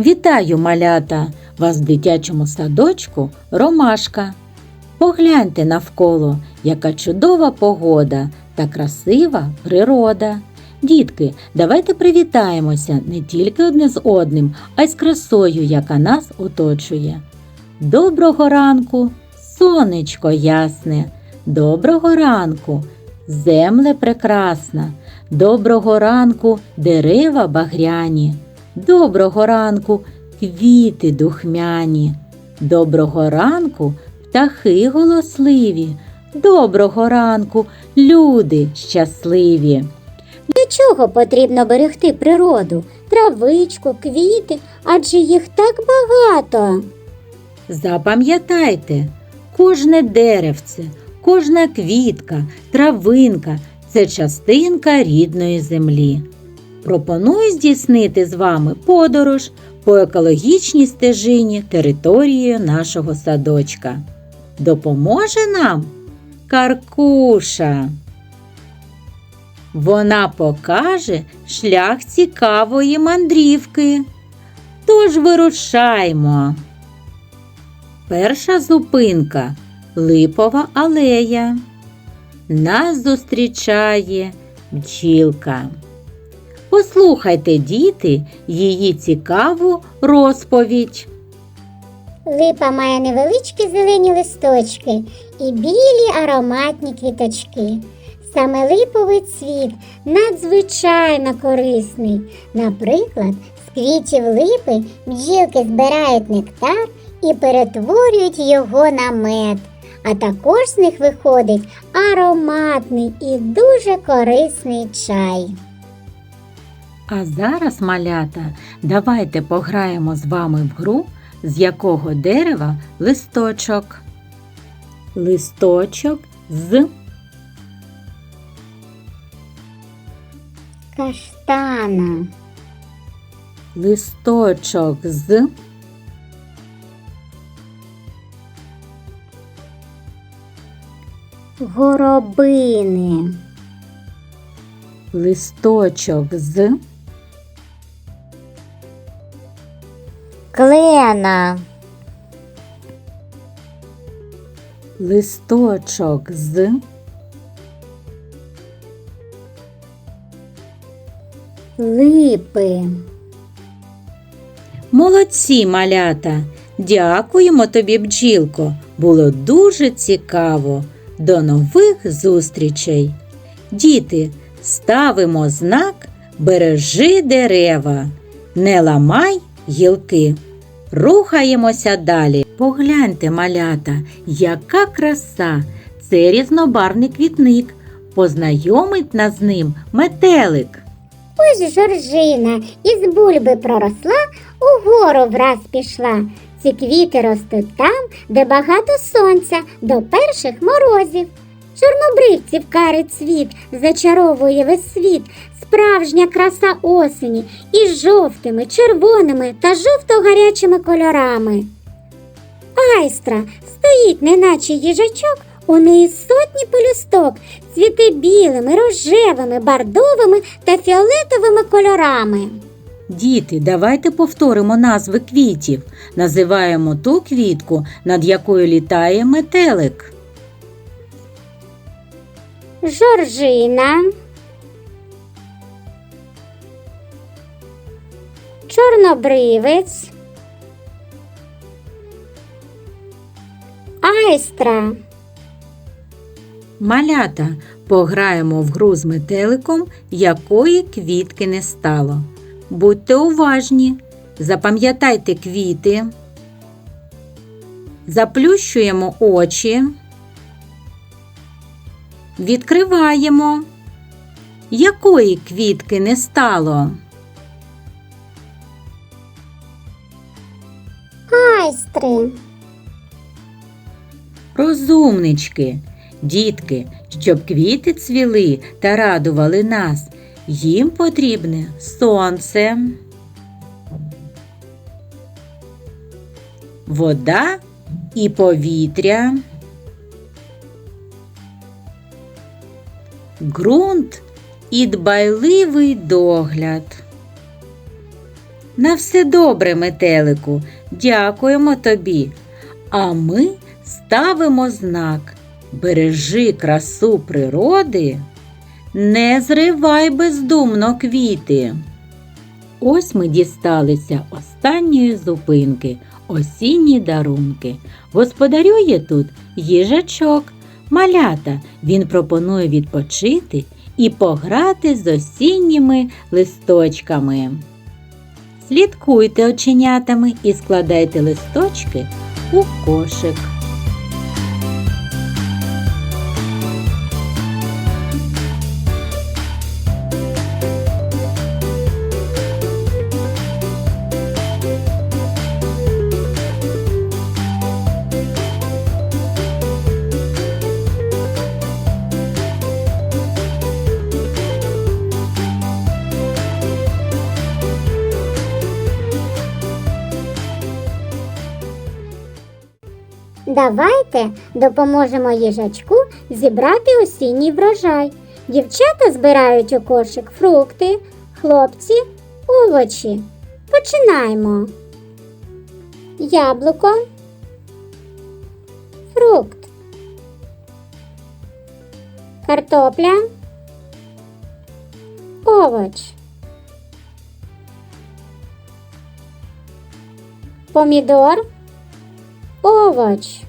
Вітаю, малята! Вас в дитячому садочку Ромашка. Погляньте навколо, яка чудова погода та красива природа. Дітки, давайте привітаємося не тільки одне з одним, а й з красою, яка нас оточує. Доброго ранку, сонечко ясне, доброго ранку, земле прекрасна, доброго ранку, дерева багряні, доброго ранку, квіти духмяні, доброго ранку, птахи голосливі, доброго ранку, люди щасливі. Для чого потрібно берегти природу, травичку, квіти, адже їх так багато. Запам'ятайте, кожне деревце, кожна квітка, травинка це частинка рідної землі. Пропоную здійснити з вами подорож по екологічній стежині територією нашого садочка. Допоможе нам Каркуша. Вона покаже шлях цікавої мандрівки. Тож вирушаймо. Перша зупинка Липова алея. Нас зустрічає бджілка. Послухайте, діти, її цікаву розповідь. Липа має невеличкі зелені листочки і білі ароматні квіточки. Саме липовий цвіт надзвичайно корисний. Наприклад, з квітів липи бджілки збирають нектар і перетворюють його на мед. А також з них виходить ароматний і дуже корисний чай. А зараз, малята, давайте пограємо з вами в гру, з якого дерева листочок. Листочок з Каштана, листочок з горобини, листочок з клена, листочок з липи. Молодці, малята! Дякуємо тобі, бджілко. Було дуже цікаво. До нових зустрічей. Діти, ставимо знак Бережи дерева, не ламай гілки. Рухаємося далі. Погляньте, малята, яка краса! Це різнобарний квітник. Познайомить нас з ним метелик. Ось жоржина із бульби проросла, угору враз пішла. Ці квіти ростуть там, де багато сонця, до перших морозів. Чорнобривців карий цвіт зачаровує весь світ, справжня краса осені із жовтими, червоними та жовто-гарячими кольорами. Айстра стоїть, неначе їжачок, у неї сотні пелюсток, цвіти білими, рожевими, бордовими та фіолетовими кольорами. Діти, давайте повторимо назви квітів. Називаємо ту квітку, над якою літає метелик. Жоржина, Чорнобривець, Айстра. Малята, пограємо в гру з метеликом, якої квітки не стало. Будьте уважні, запам'ятайте квіти, заплющуємо очі, відкриваємо. Якої квітки не стало? Айстри. Розумнички, дітки, щоб квіти цвіли та радували нас, їм потрібне сонце, вода і повітря, ґрунт і дбайливий догляд. На все добре, метелику, дякуємо тобі. А ми ставимо знак. Бережи красу природи, не зривай бездумно квіти. Ось ми дісталися останньої зупинки, осінні дарунки. Господарює тут їжачок, малята. Він пропонує відпочити і пограти з осінніми листочками. Слідкуйте оченятами і складайте листочки у кошик. Давайте допоможемо їжачку зібрати осінній врожай. Дівчата збирають у кошик фрукти, хлопці овочі. Починаємо. Яблуко. Фрукт. Картопля. Овоч. Помідор. Овоч.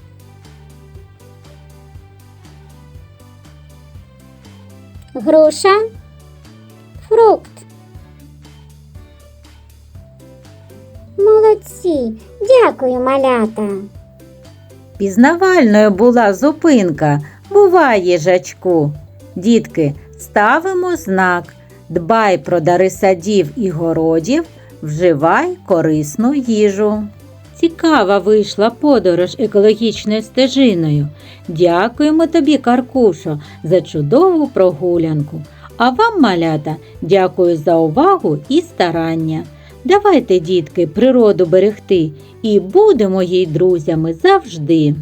Груша. Фрукт. Молодці. Дякую, малята. Пізнавальною була зупинка. Бувай, їжачку. Дітки, ставимо знак. Дбай про дари садів і городів, вживай корисну їжу. Цікава вийшла подорож екологічною стежиною. Дякуємо тобі, Каркушо, за чудову прогулянку. А вам, малята, дякую за увагу і старання. Давайте, дітки, природу берегти і будемо їй друзями завжди.